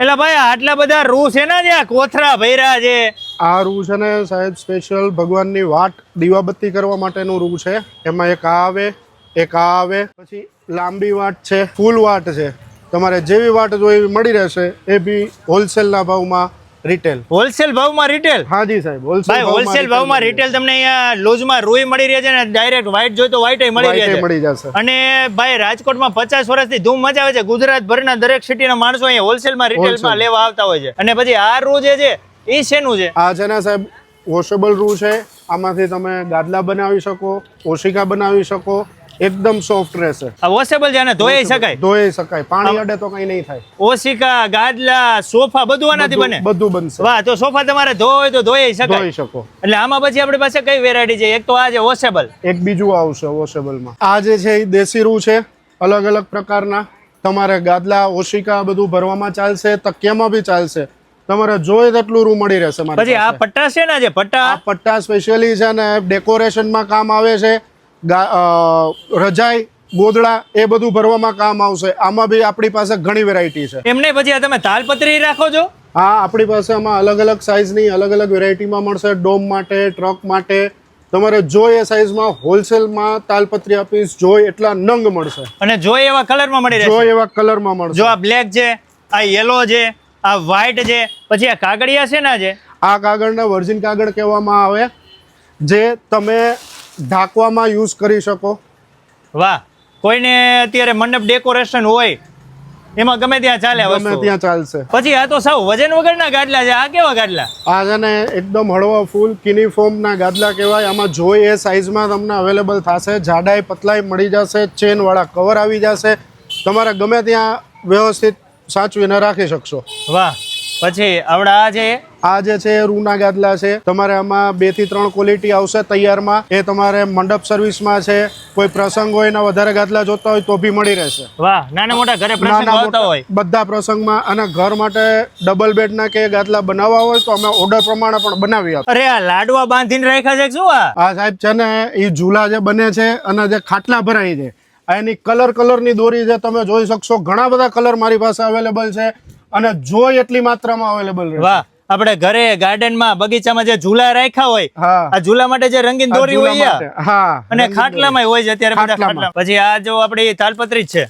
એટલે ભાઈ, આટલા બધા રૂ છે ને જે કોથરા ભૈરા છે? આ રૂ છે ને સાહેબ સ્પેશિયલ ભગવાનની વાટ દીવાબત્તી કરવા માટેનું રૂ છે. એમાં એક આ આવે, એક આ આવે, પછી લાંબી વાટ છે, ફૂલ વાટ છે. તમારે જેવી વાટ જોઈએ એવી મળી રહેશે, એ બી હોલસેલના ભાવમાં રિટેલ હોલસેલ ભાવમાં રિટેલ હાજી સાહેબ હોલસેલ હોલસેલ ભાવમાં રિટેલ તમને અહીંયા લોજમાં રૂઈ મળી રહે છે ને ડાયરેક્ટ વ્હાઈટ જોઈએ તો વ્હાઈટ મળી રહે છે. મળી જશે. અને ભાઈ રાજકોટમાં પચાસ વર્ષથી ધૂમ મચાવે છે. ગુજરાત ભરના દરેક સિટીના માણસો અહીંયા હોલસેલમાં રિટેલમાં લેવા આવતા હોય છે. અને પછી આ રૂ જે છે એ શેનું છે? આ છે ને સાહેબ વોશેબલ રૂ છે. આમાંથી તમે ગાદલા બનાવી શકો ઓશિકા બનાવી શકો એકદમ સોફ્ટ રહેશે. વોશેબલ છે અને ધોઈ શકાય. ધોઈ શકાય. પાણી અડે તો કઈ નહીં થાય. ઓશિકા ગાદલા સોફા બધું આનાથી બને? બધું બનશે. વાહ તો સોફા તમારે ધોવો હોય તો ધોઈ શકાય. ધોઈ શકો. એટલે આમાં પછી આપણી પાસે કઈ વેરાયટી છે? એક તો આ છે વોશેબલ એક બીજું આવશે વોશેબલમાં આ જે છે એ દેશી રૂ છે અલગ અલગ પ્રકારના. તમારે ગાદલા ઓશિકા બધું ભરવામાં ચાલશે તકિયામાં બી ચાલશે. તમારે જોઈએ તેટલું રૂ મળી રહેશે પછી આ પટ્ટા છે ને જે પટ્ટા? આ પટ્ટા સ્પેશિયલી છે ને ડેકોરેશનમાં કામ આવે છે. રજાઈ ગોદડા એ બધું ભરવામાં કામ આવશે. આમાં બી આપણી પાસે ઘણી વેરાયટી છે. એમને પછી આ તમે તાલપત્રી રાખો છો? હા આપણી પાસે આમાં અલગ અલગ સાઇઝની અલગ અલગ વેરાયટીમાં મળશે. ડોમ માટે ટ્રક માટે. તમારે જોઈએ સાઇઝમાં હોલસેલમાં તાલપત્રી આપીશ જોઈ એટલા નંગ મળશે. અને જોઈ એવા કલરમાં મળી રહેશે? જોઈ એવા કલરમાં મળશે. જો આ બ્લેક છે આ યલો છે આ વ્હાઇટ છે પછી આ કાગળિયા છે? ને જે આ કાગળને વર્જિન કાગળ કહેવામાં આવે. જે તમે ઢાંકવામાં યુઝ કરી શકો. વાહ કોઈને અત્યારે મંડપ ડેકોરેશન હોય એમાં ગમે ત્યાં ચાલે ગમે ત્યાં ચાલશે. પછી આ તો સાવ વજન વગરના ગાદલા છે આ કેવા ગાદલા? આ છે ને એકદમ હળવા ફૂલ કિની ફોર્મના ગાદલા કહેવાય. આમાં જોઈ એ સાઇઝમાં તમને અવેલેબલ થશે. જાડાઈ પતલાઈ મળી જશે ચેનવાળા કવર આવી જશે. તમારે ગમે ત્યાં વ્યવસ્થિત સાચવીને રાખી શકશો. વાહ પછી આવડા આ છે આ જે છે રૂના ગાદલા છે. તમારે આમાં બેથી ત્રણ ક્વોલિટી આવશે તૈયારમાં. એ તમારે મંડપ સર્વિસમાં છે. કોઈ પ્રસંગ હોય ને વધારે ગાદલા જોતા હોય તો બી મળી રહેશે. વાહ નાના મોટા ઘરે પ્રસંગ આવતા હોય. બધા પ્રસંગમાં અને ઘર માટે ડબલ બેડ ના કે ગાદલા બનાવવા હોય તો અમે ઓર્ડર પ્રમાણે પણ બનાવી આપીએ. અરે આ લાડવા બાંધીને રાખ્યા છે શું આ? આ સાહેબ છે ને એ ઝૂલા જે બને છે અને જે ખાટલા ભરાય છે. એની કલર કલરની દોરી છે તમે જોઈ શકશો ઘણા બધા કલર મારી પાસે અવેલેબલ છે. અને જોઈ એટલી માત્રામાં અવેલેબલ છે વાહ આપણે ઘરે ગાર્ડનમાં બગીચામાં જે ઝૂલા રાખ્યા હોય આ ઝૂલા માટે જે રંગીન દોરી હોય હા અને ખાટલામાં હોય છે અત્યારે બધા ખાટલા. પછી આ જો આપણી તાલપત્રી છે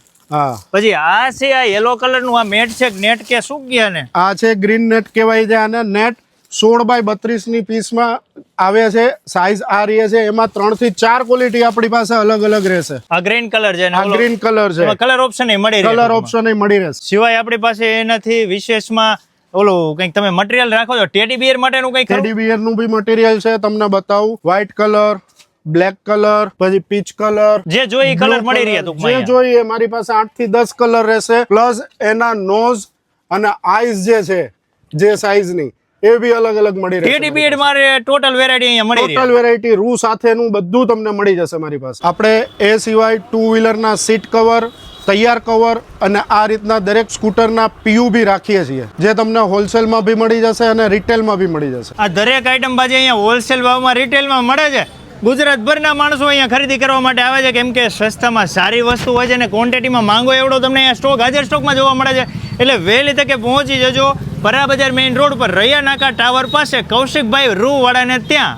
પછી આ છે આ યલો કલરનું આ મેટ છે નેટ કે શું કહે ને? આ છે ગ્રીન નેટ કહેવાય છે આને નેટ સોળ બાય બત્રીસની પીસમાં આવે છે સાઈઝ આ રહે છે એમાં ત્રણથી ચાર ક્વોલિટી આપણી પાસે અલગ અલગ રહેશે. આ ગ્રીન કલર છે આ ગ્રીન કલર છે. કલર ઓપ્શન મળી કલર. ઓપ્શન મળી રહેશે. સિવાય આપણી પાસે એનાથી વિશેષમાં ઓલું કંઈક તમે મટીરિયલ રાખો છો ટેડી બિયર માટેનું કંઈક ટેડી બિયરનું બી મટીરિયલ છે તમને બતાવું. વ્હાઈટ કલર બ્લેક કલર પછી પીચ કલર જે જોઈએ કલર મળી રહ્યા જે જોઈએ મારી પાસે આઠથી દસ કલર રહેશે પ્લસ એના નોઝ અને આઈઝ જે છે જે સાઈઝની. એ બી અલગ અલગ મળી રહે ટીડી બીડ મારે ટોટલ વેરાયટી અહીંયા મળી ટોટલ વેરાયટી રૂ સાથેનું બધું તમને મળી જશે મારી પાસે. આપણે એ સિવાય ટુ વ્હીલરના સીટ કવર તૈયાર કવર અને આ રીતના દરેક સ્કૂટરના પીયુ બી રાખીએ છીએ. જે તમને હોલસેલમાં બી મળી જશે અને રિટેલમાં બી મળી જશે. આ દરેક આઈટમ બાજુ અહીંયા હોલસેલ ભાવમાં રિટેલમાં મળે છે. ગુજરાતભરના માણસો અહીંયા ખરીદી કરવા માટે આવે છે કેમ કે સસ્તામાં સારી વસ્તુ હોય છે અને ક્વોન્ટિટીમાં માંગો એવડો તમને અહીંયા સ્ટોક હાજર સ્ટોકમાં જોવા મળે છે. એટલે વહેલી તકે પહોંચી જજો. પરા બજાર મેઇન રોડ પર રૈયા નાકા ટાવર પાસે કૌશિકભાઈ રૂવાળાને ત્યાં